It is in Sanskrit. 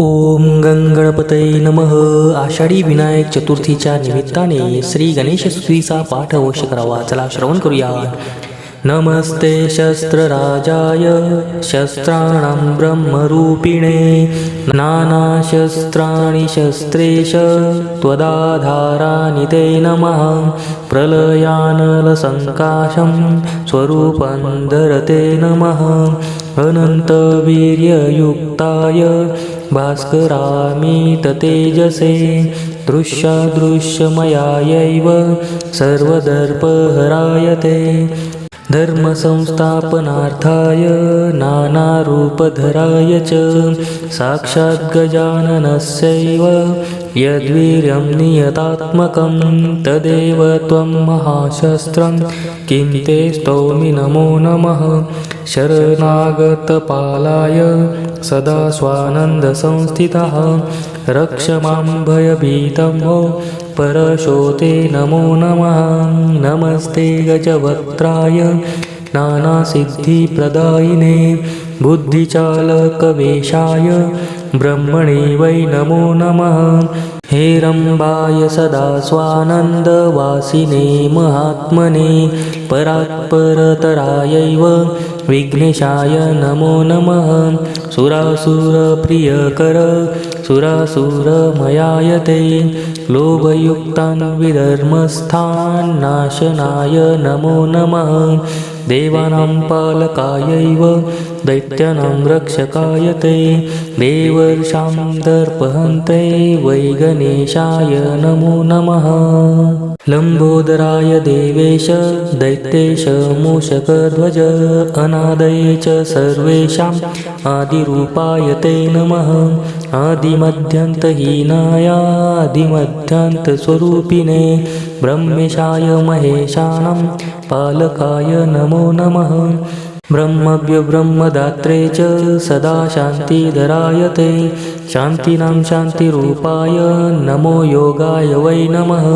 गणगणपतये नमः. आषाढी विनायक चतुर्थीच्या निमित्ताने श्री गणेश स्तुतीचा पाठ अवश्य करावा. चला श्रवण करूया. नमस्ते शस्त्रराजाय शस्त्राणां ब्रह्मरूपिणे नानाशस्त्राणि शस्त्रेश त्वदाधाराणि ते नमः. प्रलयानलसङ्काशं स्वरूपं धरते नमः. अनन्तवीर्ययुक्ताय भास्करामि तेजसे दृश्यादृश्यमयायैव सर्वदर्पहरायते। धर्मसंस्थापनार्थाय नानारूपधराय च साक्षाद्गजाननस्यैव यद्वीर्यं नियतात्मकं तदेव त्वं महाशस्त्रं किं ते स्तौमि नमो नमः। शरणागतपालाय सदा स्वानन्दसंस्थितः। रक्ष मां भयभीतं वो परशोते नमो नमः। नमस्ते गजवक्त्राय। नानासिद्धिप्रदायिने बुद्धिचालकवेशाय। ब्रह्मणे वै नमो नमः। हेरम्बाय सदा स्वानन्दवासिने महात्मने परात्परतरायैव विघ्नेशाय नमो नमः। सुरासुरप्रियकर सुरासुरमयाय ते। लोभयुक्तान् विधर्मस्थान् नाशनाय नमो नमः। देवानां पालकायैव दैत्यानां रक्षकाय ते। देवर्षां दर्पहन्ते वै गणेशाय नमो नमः। लम्बोदराय देवेश दैत्येश मूषकध्वज अनादये च सर्वेषाम् आदिरूपाय ते नमः। आदिमध्यन्तहीनायादिमध्यान्तस्वरूपिणे ब्रह्मेशाय महेशानं पालकाय नमो नमः। ब्रह्मव्यब्रह्मदात्रे च सदा शान्तिधराय ते शान्तीनां शान्तिरूपाय नमो योगाय वै नमः।